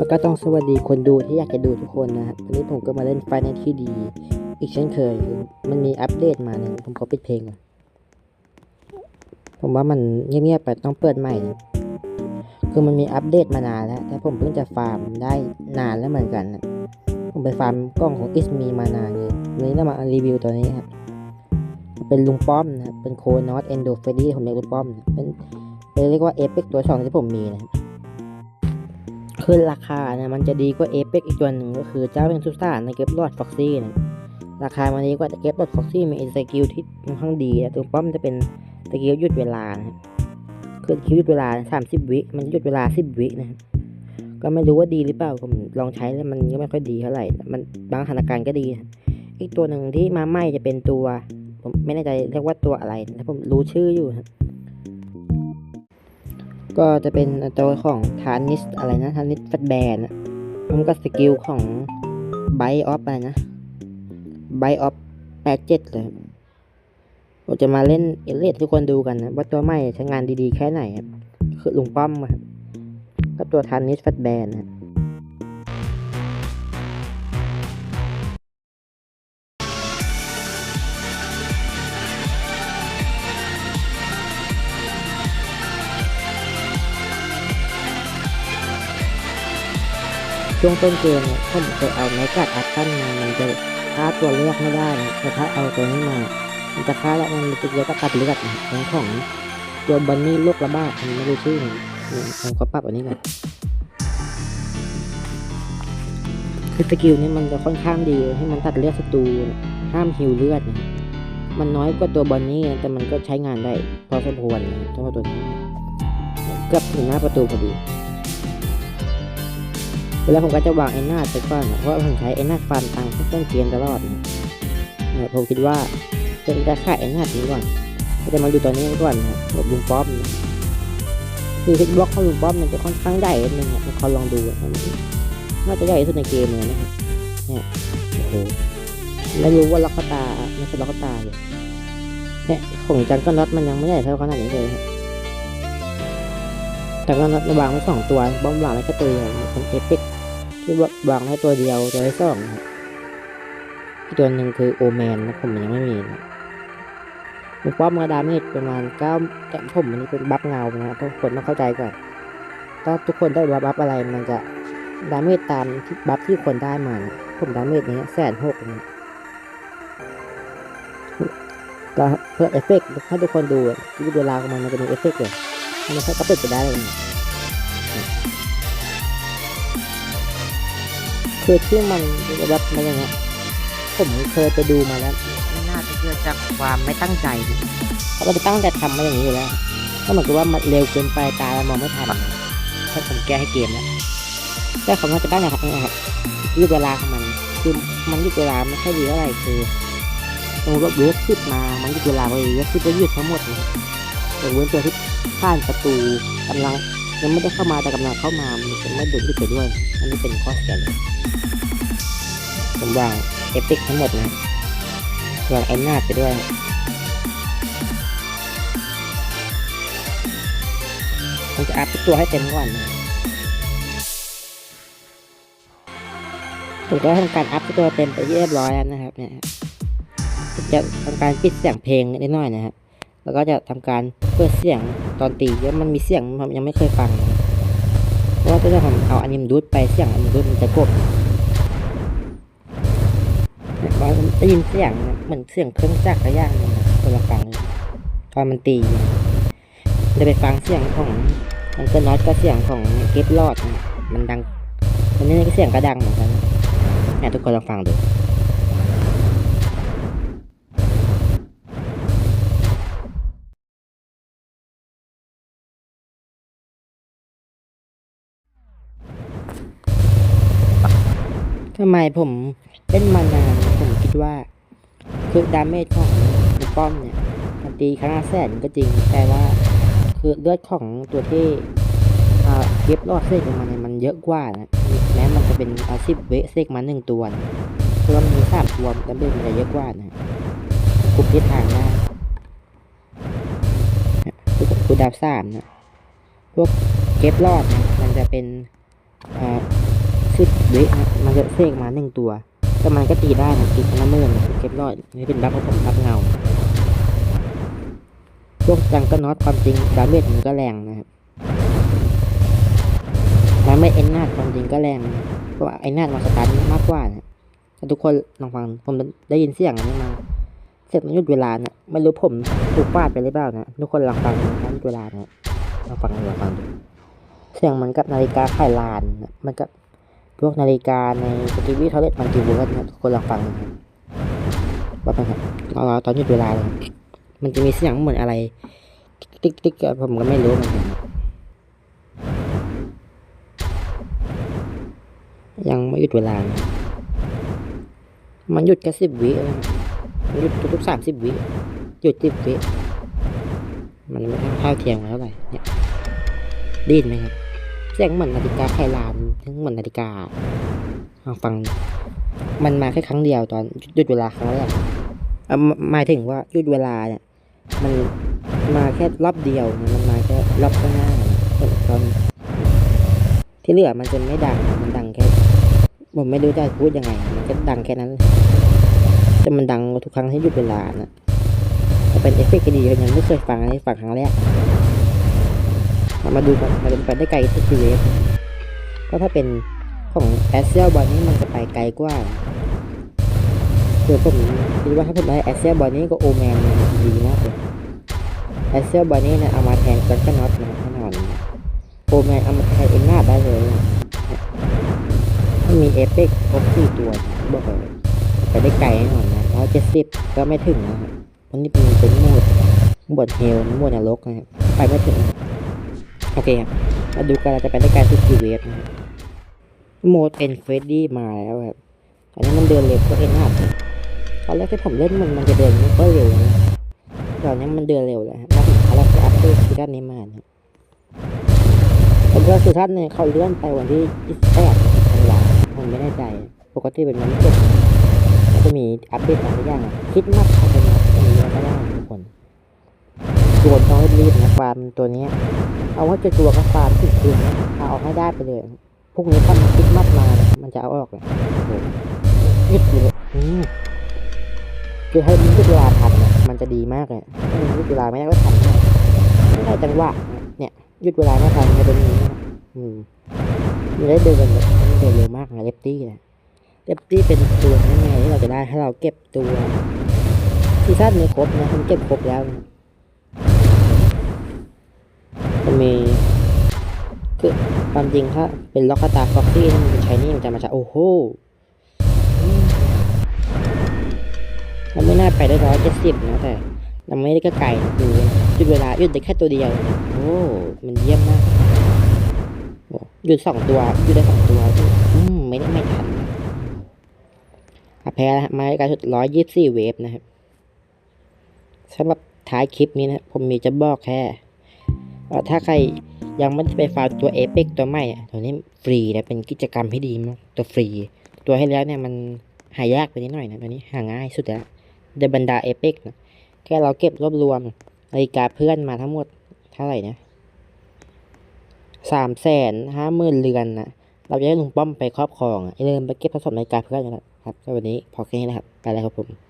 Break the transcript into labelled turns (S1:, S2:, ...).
S1: แล้วก็ต้องสวัสดีคนดูที่อยากจะดูทุกคนนะครับวันนี้ผมก็มาเล่นไฟในที่ดี อีกเช่นเคยคือมันมีอัปเดตมาเนี่ยผมขอปิดเพลงก่อน ผมว่ามันเงียบๆไปต้องเปิดใหม่นะคือมันมีอัปเดตมานานแล้วแต่ผมเพิ่งจะฟาร์มได้นานแล้วเหมือนกันนะผมไปฟาร์มกล้องของอิสมีมานานเลยวันนี้เรามารีวิวตัวนี้ครับ เป็นลุงป้อมนะครับเป็นโคนอตเอนโดเฟดี้ผมเรียกลุงป้อมนะเป็นเป็นเรียกว่าเอฟเฟกตัวสองที่ผมมีนะครับ คือราคาเนี่ยมันจะดีกว่าเอเปกอีกตัวหนึ่งก็คือเจ้าเป็นซุปตาในเก็บลอดฟ็อกซี่นะราคามันดีกว่าเก็บลอดฟ็อกซี่มีสกิลที่ค่อนข้างดีนะตัวป้อมจะเป็นสกิลหยุดเวลานะคือคิวหยุดเวลาสามสิบวิมันหยุดเวลาสิบวินะครับก็ไม่รู้ว่าดีหรือเปล่าผมลองใช้แล้วมันก็ไม่ค่อยดีเท่าไหร่มันบางสถานการณ์ก็ดี อีกตัวหนึ่งที่มาใหม่จะเป็นตัว ผมไม่แน่ใจเรียกว่าตัวอะไรแต่ผมรู้ชื่ออยู่ ก็จะเป็นตัวของทานิสอะไรนะทานิสแฟตแบนมันก็สกิลของไบออฟอะไรนะไบออฟแปดเจ็ดเลยเราจะมาเล่นเอเลดทุกคนดูกันนะว่าตัวใหม่ใช้งานดีๆแค่ไหนครับคือลุงป้อมครับกับตัวทานิสแฟตแบนนะ ช่วงต้นเกมเนี่ยผมเคยเอาไม้กัดอัพตันมามันจะฆ่าตัวเลือกไม่ได้นะแต่ถ้าเอาตัวนี้มา มันจะฆ่าแล้วมันจะเยอะกับตัดเลือดของของตัวบันนี่โรคระบาดมันไม่รู้ชื่อมันนี่ผมก็ปรับอันนี้ก่อนคือสกิลนี้มันจะค่อนข้างดีให้มันตัดเลือดศัตรูห้ามฮิวเลือดนะมันน้อยกว่าตัวบอนนี่แต่มันก็ใช้งานได้พอสมควรนะเฉพาตัวนี้เกือบถึงหน้าประตูพอดี แล้วผมก็จะวางไอ้หน้าไปก่อนนะเพราะว่าผมใช้ไอ้หน้าฟันตังค์ต้นเกมตลอดนะผมคิดว่าจะจะขายไอ้หน้านี้ก่อนจะมาดูตัวนี้ก่อนนะแบบลุงป้อมคือฮิตบล็อกของลุงป้อมมันจะค่อนข้างใหญ่นิดนึงนะคอยลองดูนะน่าจะใหญ่ที่สุดในเกมเลยนะครับเนี่ยโอ้โหแล้วรู้ว่าล็อกตาไม่ใช่ล็อกตาเลยเนี่ยของจันก็น็อตมันยังไม่ใหญ่เท่าขนาดนี้เลยครับแต่ก็น็อตวางไว้สองตัวบอมวางไว้แค่ตัวเดียวเป็นเอพิก ที่วางให้ตัวเดียวตัวที่สองครับอีกตัวหนึ่งคือโอแมนนะผมยังไม่มีนะผมป้อมกระดาเมจประมาณเก้าแต่ผมอันนี้เป็นบัฟเงานะครับทุกคนต้องเข้าใจก่อนถ้าทุกคนได้บัฟอะไรมันจะดาเมจตามที่บัฟที่คนได้มานะผมดาเมจนี้แสนหกนะก็เพื่อเอฟเฟกต์ให้ทุกคนดูที่เวลาของมันมันจะมีเอฟเฟกต์เลยมันก็เปิดไปได้เลย คือที่มันแบบมันอย่างเงี้ยผมเคยไปดูมาแล้วไม่น่าจะเกิดจากความไม่ตั้งใจเขาก็จะตั้งใจทำมาอย่างนี้อยู่แล้วก็เหมือนกับว่ามันเร็วเกินไปตาเรามองไม่ทันถ้าผมแก้ให้เกมแล้วแต่เขาจะตั้งใจทำนะครับยืดเวลาของมันคือมันยืดเวลาไม่ค่อยดีเท่าไหร่คือสมมติว่าเวฟขึ้นมา มันยืดเวลาไปเวฟขึ้นก็ยืดทั้งหมดเลยยกเว้นตัวที่ผ่านประตูกำลัง ยังไม่ได้เข้ามาแต่กำลังเข้ามามันจะไม่โดนยืดไปด้วย อันนี้เป็นข้อเสียเลยผมวางเอฟเฟกทั้งหมดนะวางไอ้หน้าไปด้วยผมจะอัพตัวให้เต็มก่อนนะผมก็ทำการอัพตัวเต็มไปเรียบร้อยแล้วนะครับเนี่ยจะทำการปิดเสียงเพลงนิดหน่อยนะครับ แล้วก็จะทำการเปิดเสียงตอนตีแล้วมันมีเสียงยังไม่เคยฟังเพราะว่าถ้าผมเอาอันิมดูดไปเสียงอันิมดูดมันจะกบว่าได้ยินเสียงเหมือนเสียงเครื่องจักรอะย่างหนึงนะคนละฟังตอนมันตีจะไปฟังเสียงของมันก็น้อยก็เสียงของเก็บลอดมันดังอันนี้ก็เสียงก็ดังเหมือนกันนะเนี่ยทุกคนลองฟังดู ทำไมผมเล่นมานานผมคิดว่า คือดาเมจของลูกป้อมเนี่ยมันตีครั้งละแสนก็จริง แต่ว่าคือเลือดของตัวที่อ่าเก็บรอดเซกออกมาเนี่ยมันเยอะกว่านะแม้มันจะเป็นอาสิบเวเซกมาหนึ่งตัวนะคือว่ามันมีสามตัวดาเมจมันจะเยอะกว่านะคุมทิศทางได้คือคือดาบสามนะพวกเก็บรอดนะมันจะเป็นอ่า สิบวินะมันจะเสกมาหนึ่งตัวแต่มันก็ตีได้นะตีคนละหมื่นนะเก็บรอดนี่เป็นบัฟของผมบัฟเงาพวกจังก็น็อตความจริงดาเมจมันก็แรงนะครับดาเมจเอ็นนาดความจริงก็แรงเพราะว่าไอ้นาดมันสตันมากกว่านะถ้าทุกคนลองฟังผมได้ยินเสียงอันนี้มาเสร็จมันหยุดเวลานะไม่รู้ผมถูกฟาดไปหรือเปล่านะทุกคนลองฟังนะหยุดเวลานะลองฟังลองฟังดูเสียงมันกับนาฬิกาไขลานนะมันกับ พวกนาฬิกาในสกิวิทอเลตมันกี่เวิร์ดนะทุกคนลองฟังว่าเป็นครับเอาตอนหยุดเวลาเลยมันจะมีเสียงเหมือนอะไร ติ๊กติ๊กผมก็ไม่รู้เหมือนกันยังไม่หยุดเวลา มันหยุดแค่สิบวิหยุดทุกสามสิบวิหยุดสิบวิมันไม่เท่าเทียมกันเท่าไหร่เนี่ยดยินไหมครับ สียงเหมือนนาฬิกาไข่ลานทั้งเหมือนนาฬิกาลองฟัง มันมาแค่ครั้งเดียวตอนหยุดเวลาครั้งแรกหมายถึงว่าหยุดเวลาเนี่ยมันมาแค่รอบเดียวมันมาแค่รอบข้างหน้าส่วนตอนที่เหลือมันจะไม่ดังมันดังแค่ผมไม่รู้จะพูดยังไงมันก็ดังแค่นั้นแต่มันดังทุกครั้งที่หยุดเวลานะถ้าเป็นเอฟเฟกต์ที่ดียังไม่เคยฟังอันนี้ฟังครั้งแรก มามาดูกันมันจะไปได้ไกลที่ทีเวฟก็ถ้าเป็นของแอสเซลบอลนี้มันจะไปไกลกว่าคือผมคิดว่าถ้าผมได้แอสเซลบอลนี้ก็โอแมนดีมากเลยแอสเซลบอลนี้เนี่ยเอามาแทนกันก็น็อตนะแน่นอนโอแมนเอามาแทนเอ็นนาได้เลยมันมีเอฟเฟกต์ครบสี่ตัวบอกเลยไปได้ไกลแน่นอนนะร้อยเจ็ดสิบก็ไม่ถึงนะครับวันนี้เป็นเป็นโหมดโหมดเฮลโหมดนรกนะครับไปไม่ถึง อเคครับมาดูกันเราจะไปได้ไกลที่กี่เวฟนะครับโหมดเอ็นเฟรดดี้มาแล้วครับอันนี้มันเดินเร็วกว่าเอ็นนาตอนแรกที่ผมเล่นมันมันจะเดินไม่ค่อยเร็วนะตอนนี้มันเดินเร็วแล้วฮะแล้วผมเขาจะอัปเดตซีซั่นนี้มานะผมว่าซีซั่นเนี่ยเขาเลื่อนไปวันที่28ธันวาผมไม่แน่ใจ ปกติเป็นวันที่เจ็จะมีอัปเดตอะไรอย่างคิดมากเอาไปนะตรงนี้ก็ได้ทุกคน ตัวต้องรีบนะฟาร์มตัวนี้ เอาว่าจะตัวก็ฟาร์มถึงคืนนะเอาออกให้ได้ไปเลยพวกนี้ถ้ามันคิดมากมา มันจะเอาออกเลยโหยึดอยู่เลยอืมคือให้มันยุดเวลาทันเนี่ยมันจะดีมากเลยยุดเวลาไม่ได้ก็ทันไม่ได้จังหวะเนี่ยยุดเวลาไม่ทันจะเป็นอย่างนี้นะอืมมันได้เดินแบบมันเดินเร็วมากนะเลปตี้นะเลปตี้เป็นตัวง่ายๆที่เราจะได้ถ้เราเก็บตัวซีซั่นนี้ครบนะผมเก็บครบแล้วนะ มีคือความจริงถ้าเป็นล็อกตาฟ็อกซี่ถ้ามันเป็นชายนี่มันจะมาจากโอ้โหมันไม่น่าไปได้ร้อยเจ็ดสิบนะแต่เราไม่ได้ก็ไกลนะดูหยุดเวลาหยุดได้แค่ตัวเดียว โอ้มันเยี่ยมมากหยุดสองตัวหยุดได้สองตัวอืมไม่ได้ไม่ทันอะแพ้แล้วฮะมาในการสุดร้อยยี่สิบสี่เวฟนะครับสำหรับท้ายคลิปนี้นะผมมีจะบอกแค่ ถ้าใครยังไม่ได้ไปฟาร์มตัวเอ e กตัวใหม่ตัวนี้ฟรีนะเป็นกิจกรรมที่ดีมากตัวฟรี ตัวให้แล้วเนี่ยมันหายากไปนิดหน่อยนะตัวนี้หาง่ายสุดแล้วในบรรดาเอเ c กนะแค่เราเก็บรวบรวมนาฬิกาเพื่อนมาทั้งหมดเท่าไหร่นะสามแสนห้าหมื่นเรือนนะเราจะให้ลุงป้อมไปครอบครองอะอย่าลืมไปเก็บผสมนาฬิกาเพื่อนนะครับวัสดีพอแค่นี้นะครับไปแล้วครับผม